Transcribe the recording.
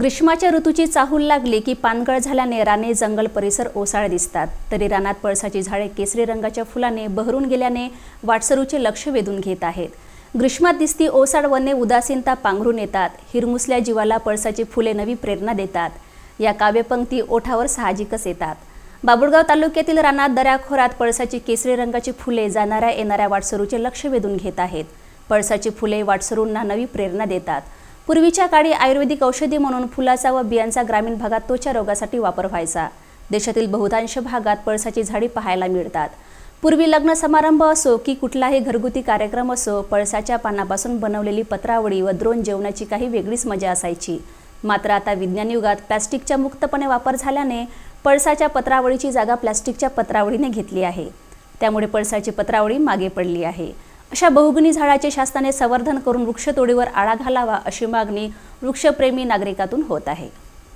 ग्रीष्माच्या ऋतूची चाहूल लागली की पानगळ झाल्याने राने जंगल परिसर ओसाळ दिसतात. तरी रानात पळसाची झाडे केसरी रंगाच्या फुलाने बहरून गेल्याने वाटसरूचे लक्ष वेधून घेत आहेत. ग्रीष्मात दिसती ओसाड वने उदासीनता पांघरून येतात. हिरमुसल्या जीवाला पळसाची फुले नवी प्रेरणा देतात. या काव्यपंक्ती ओठावर साहजिकच येतात. बाबुळगाव तालुक्यातील रानात दऱ्याखोरात पळसाची केसरी रंगाची फुले जाणाऱ्या येणाऱ्या वाटसरूचे लक्ष वेधून घेत आहेत. पळसाची फुले वाटसरूंना नवी प्रेरणा देतात. पूर्वीच्या काळी आयुर्वेदिक औषधी म्हणून फुलाचा व बियांचा ग्रामीण भागात त्वचा रोगासाठी वापर व्हायचा. देशातील बहुतांश भागात पळसाची झाडी पाहायला मिळतात. पूर्वी लग्न समारंभ असो की कुठलाही घरगुती कार्यक्रम असो पळसाच्या पानापासून बनवलेली पत्रावळी व द्रोण जेवणाची काही वेगळीच मजा असायची. मात्र आता विज्ञान युगात प्लॅस्टिकचा मुक्तपणे वापर झाल्याने पळसाच्या पत्रावळीची जागा प्लॅस्टिकच्या पत्रावळीने घेतली आहे. त्यामुळे पळसाची पत्रावळी मागे पडली आहे. अशा बहुगुणी झाडाचे शासनाने संवर्धन करून वृक्षतोडीवर आळा घालावा अशी मागणी वृक्षप्रेमी नागरिकातून होत आहे.